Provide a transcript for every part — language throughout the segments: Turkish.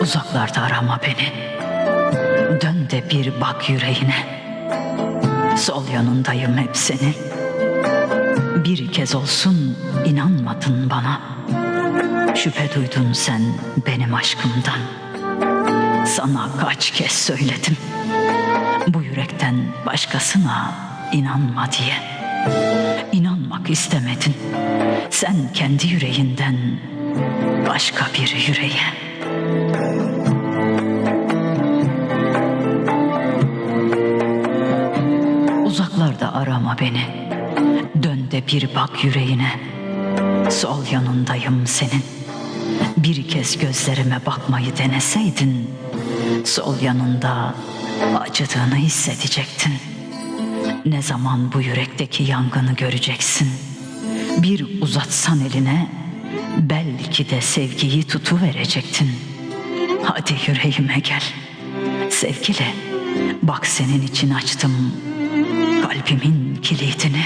Uzaklarda arama beni. Dön de bir bak yüreğine. Sol yanındayım hep senin. Bir kez olsun inanmadın bana. Şüphe duydun sen benim aşkımdan. Sana kaç kez söyledim. Bu yürekten başkasına inanma diye. İnanmak istemedin. Sen kendi yüreğinden başka bir yüreğe. Uzaklarda arama beni. Dön de bir bak yüreğine. Sol yanındayım senin. Bir kez gözlerime bakmayı deneseydin, sol yanında acıdığını hissedecektin. Ne zaman bu yürekteki yangını göreceksin? Bir uzatsan eline, belki de sevgiyi tutu verecektin. Hadi yüreğime gel. Sevgili, bak senin için açtım kalbimin kilidini.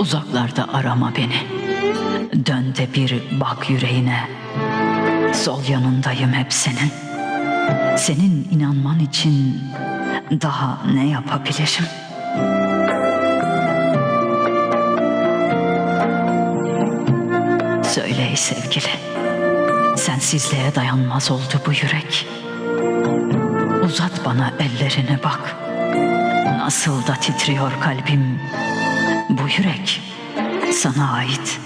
Uzaklarda arama beni. Dön de bir bak yüreğine. Sol yanındayım hep senin. Senin inanman için daha ne yapabilirim? Söyle ey sevgili. Sensizliğe dayanmaz oldu bu yürek. Uzat bana ellerini bak. Nasıl da titriyor kalbim. Bu yürek sana ait.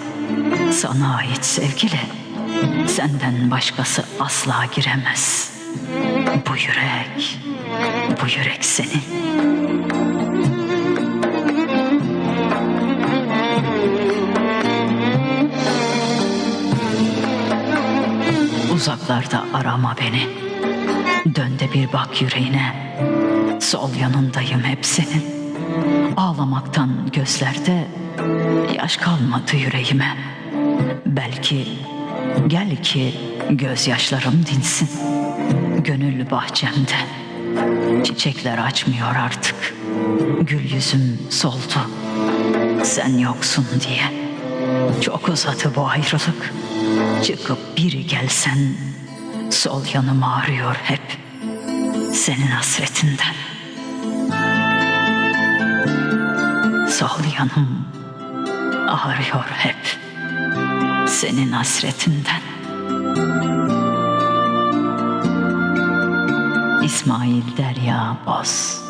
Sana ait sevgili. Senden başkası asla giremez. Bu yürek, bu yürek senin. Uzaklarda arama beni. Dön de bir bak yüreğine. Sol yanındayım hep senin. Ağlamaktan gözlerde yaş kalmadı yüreğime. Belki gel ki gözyaşlarım dinsin. Gönül bahçemde çiçekler açmıyor artık. Gül yüzüm soldu. Sen yoksun diye. Çok uzadı bu ayrılık. Çıkıp biri gelsen sol yanım ağrıyor hep. Senin hasretinden. Sol yanım ağrıyor hep. Senin hasretinden. İsmail Derya Boz.